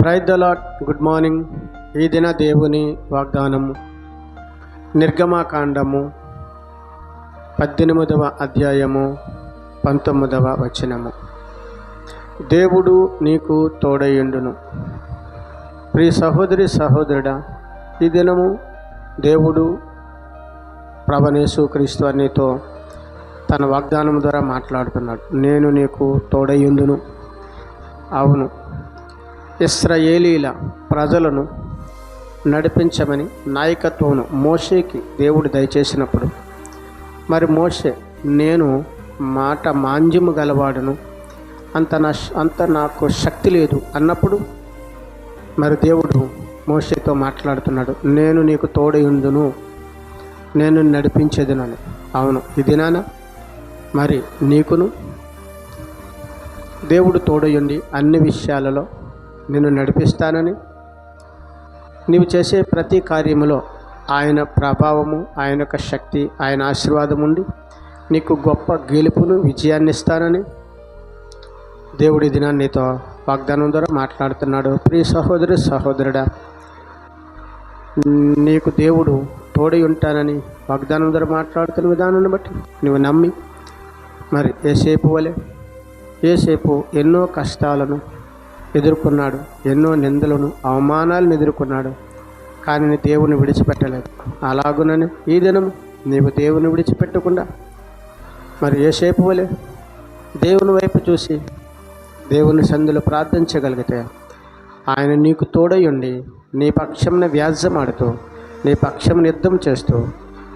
Praise the lord good morning ఈ దిన దేవుని వాగ్దానము. నిర్గమాకాండము పద్దెనిమిదవ అధ్యాయము. పంతొమ్మిదవ వచనము. దేవుడు నీకు తోడయుండును ప్రియ సహోదరి సహోదరుడా ఈ దినము దేవుడు ప్రభనేసు క్రీస్తునితో తన వాగ్దానం ద్వారా మాట్లాడుతున్నాడు. నేను నీకు తోడయుండును అవును. ఇస్రయేలీల ప్రజలను నడిపించమని నాయకత్వమును మోషేకి దేవుడు దయచేసినప్పుడు. మరి మోషే నేను మాట మాంద్యము గలవాడను. అంత నా అంత నాకు శక్తి లేదు అన్నప్పుడు మరి దేవుడు మోషేతో మాట్లాడుతున్నాడు నేను నీకు తోడయుందును నేను నడిపించేదినని. అవును ఇది నాన్న మరి నీకును దేవుడు తోడయుండి అన్ని విషయాలలో నిన్ను నడిపిస్తానని. నీవు చేసే ప్రతి కార్యములో ఆయన ప్రభావము ఆయన యొక్క శక్తి ఆయన ఆశీర్వాదం ఉండి నీకు గొప్ప గెలుపును విజయాన్ని ఇస్తానని. దేవుడి దినాన్ని నీతో వాగ్దానం ద్వారా మాట్లాడుతున్నాడు. ప్రియ సహోదరి సహోదరుడా నీకు దేవుడు తోడి ఉంటానని వాగ్దానం ద్వారా మాట్లాడుతున్న విధానాన్ని బట్టి నువ్వు నమ్మి మరి ఏసేపు వలె? ఏసేపు ఎన్నో కష్టాలను ఎదుర్కొన్నాడు. ఎన్నో నిందలను అవమానాలను ఎదుర్కొన్నాడు. కానీ నీ దేవుని విడిచిపెట్టలేదు. అలాగునని ఈ దినం నీవు దేవుని విడిచిపెట్టకుండా మరి ఏసేపు వలె? దేవుని వైపు చూసి దేవుని సందులో ప్రార్థించగలిగితే ఆయన నీకు తోడై ఉండి నీ పక్షంన వ్యాజ్యమాడుతూ నీ పక్షంను యుద్ధం చేస్తూ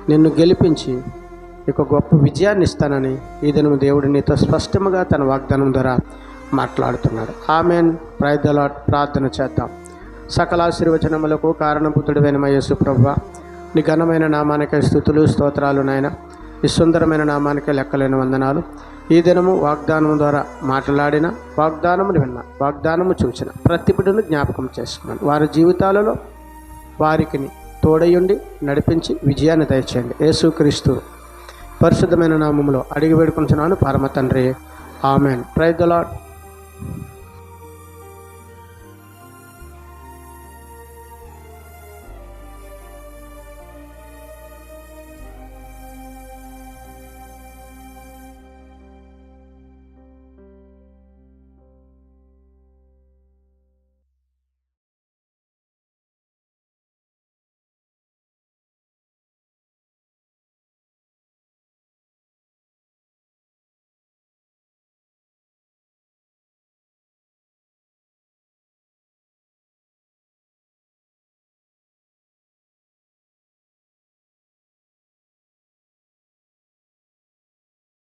నిన్ను గెలిపించి ఒక గొప్ప విజయాన్ని ఇస్తానని ఈ దినం దేవుడు నీతో స్పష్టముగా తన వాగ్దానం ద్వారా మాట్లాడుతున్నాడు ఆమెన్. ప్రైదలాట్ ప్రార్థన చేద్దాం. సకల ఆశీర్వచనములకు కారణభూతుడివైన మయస్సు ప్రభు నీ ఘనమైన నామానికే స్థుతులు స్తోత్రాలు నాయన. ఈ సుందరమైన నామానికే లెక్కలేని వందనాలు. ఈ దినము వాగ్దానం ద్వారా మాట్లాడిన వాగ్దానమును విన్న వాగ్దానము చూసిన ప్రతి బిడ్డను జ్ఞాపకం చేసుకున్నాను. వారి జీవితాలలో వారికి తోడయుండి నడిపించి విజయాన్ని దయచేయండి. యేసుక్రీస్తు పరిశుద్ధమైన నామములో అడిగి వేడుకుంటున్నాను పరమ తండ్రి. Amen. Praise the lord Mm-hmm.